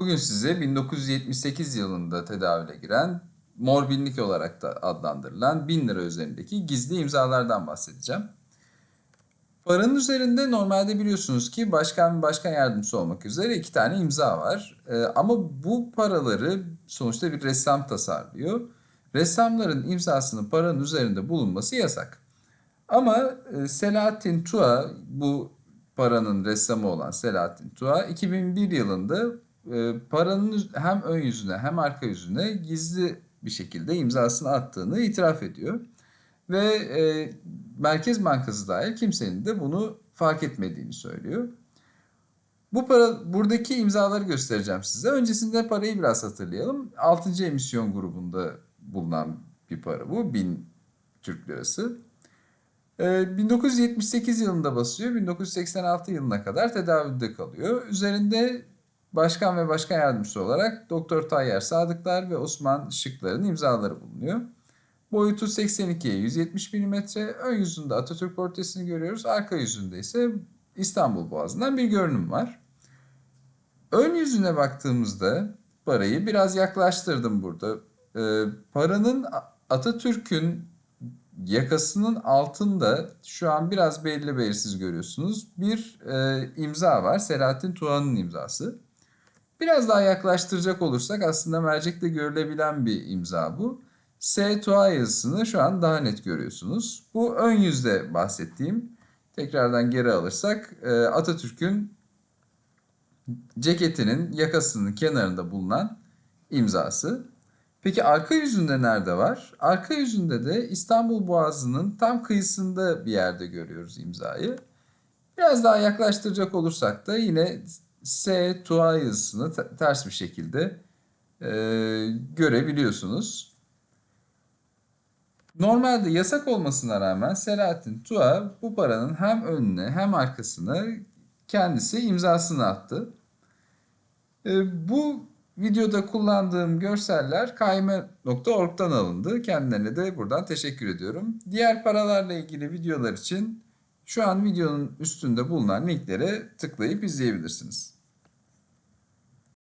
Bugün size 1978 yılında tedavüle giren morbinlik olarak da adlandırılan 1000 lira üzerindeki gizli imzalardan bahsedeceğim. Paranın üzerinde normalde biliyorsunuz ki başkan ve başkan yardımcısı olmak üzere iki tane imza var. Ee, ama bu paraları sonuçta bir ressam tasarlıyor. Ressamların imzasının paranın üzerinde bulunması yasak. Ama e, Selahattin Tua bu paranın ressamı olan Selahattin Tua 2001 yılında e, paranın hem ön yüzüne hem arka yüzüne gizli bir şekilde imzasını attığını itiraf ediyor. Ve e, Merkez Bankası dahil kimsenin de bunu fark etmediğini söylüyor. Bu para buradaki imzaları göstereceğim size. Öncesinde parayı biraz hatırlayalım. 6. emisyon grubunda bulunan bir para bu. 1000 Türk lirası. Ee, 1978 yılında basıyor. 1986 yılına kadar tedavülde kalıyor. Üzerinde başkan ve başkan yardımcısı olarak Doktor Tayyar Sadıklar ve Osman Şıklar'ın imzaları bulunuyor. Boyutu 82'ye 170 mm. Ön yüzünde Atatürk portresini görüyoruz. Arka yüzünde ise İstanbul Boğazı'ndan bir görünüm var. Ön yüzüne baktığımızda parayı biraz yaklaştırdım burada. Ee, paranın Atatürk'ün yakasının altında şu an biraz belli belirsiz görüyorsunuz. Bir e, imza var. Selahattin Tuğan'ın imzası. Biraz daha yaklaştıracak olursak aslında mercekte görülebilen bir imza bu. S Tuğa yazısını şu an daha net görüyorsunuz. Bu ön yüzde bahsettiğim. Tekrardan geri alırsak e, Atatürk'ün ceketinin yakasının kenarında bulunan imzası. Peki arka yüzünde nerede var? Arka yüzünde de İstanbul Boğazı'nın tam kıyısında bir yerde görüyoruz imzayı. Biraz daha yaklaştıracak olursak da yine S Tua yazısını te- ters bir şekilde e, görebiliyorsunuz. Normalde yasak olmasına rağmen Selahattin Tua bu paranın hem önüne hem arkasına kendisi imzasını attı. E, bu videoda kullandığım görseller kayme.org'dan alındı. Kendilerine de buradan teşekkür ediyorum. Diğer paralarla ilgili videolar için şu an videonun üstünde bulunan linklere tıklayıp izleyebilirsiniz.